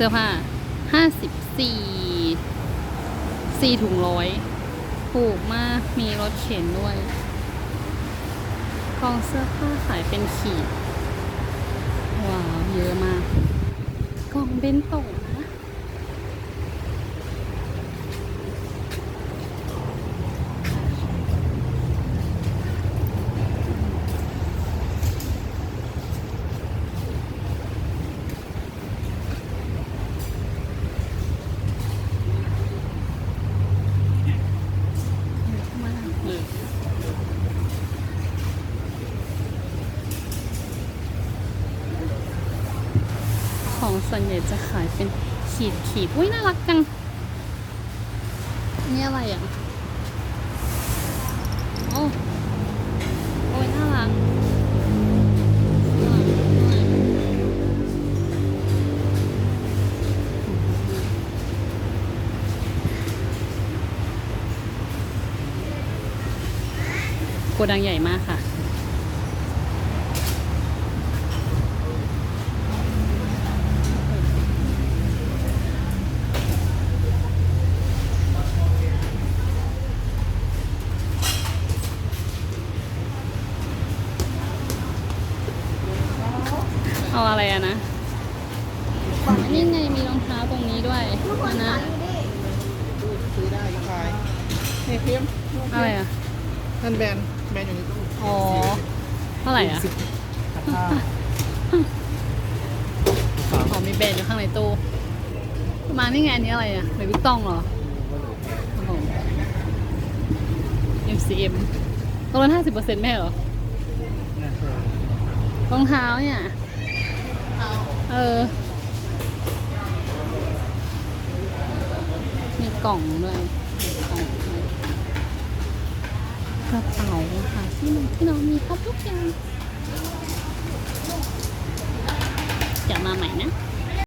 สื้อผ้าห้าสิบสี่สี่ถุงร้อยถูกมากมีรถเข็นด้วยกองเสื้อผ้าขายเป็นขีด ว้าว เยอะมากกล่องเบนโตะนะ เยอะมากเลย ของส่วนใหญ่จะขายเป็นขีดขีดอุ้ยน่ารักจังนี่อะไรอะโอ้โอ้ยน่ารักโกดังใหญ่มากค่ะ เอาอะไรอะนะอันนี่ไงมีรองเท้าตรงนี้ด้วยนะซื้อได้ราคาเฮ้ยเพียมอะไรอะนั่นแบรนด์แบรนด์อยู่ในตู้อ๋อเท่าไหร่อะสิบราคาอ๋อมีแบรนด์อยู่ข้างในตู้มานี่ไงอันนี้อะไรอะหรือวิกตองเหรอโอ้โห MCM ตรงนั้นห้าสิบเปอร์เซ็นต์แม่เหรอรองเท้าเนี่ย เออ มีกล่องด้วยกระเป๋าค่ะที่น้องที่น้องมีครบทุกอย่างจะมาใหม่นะ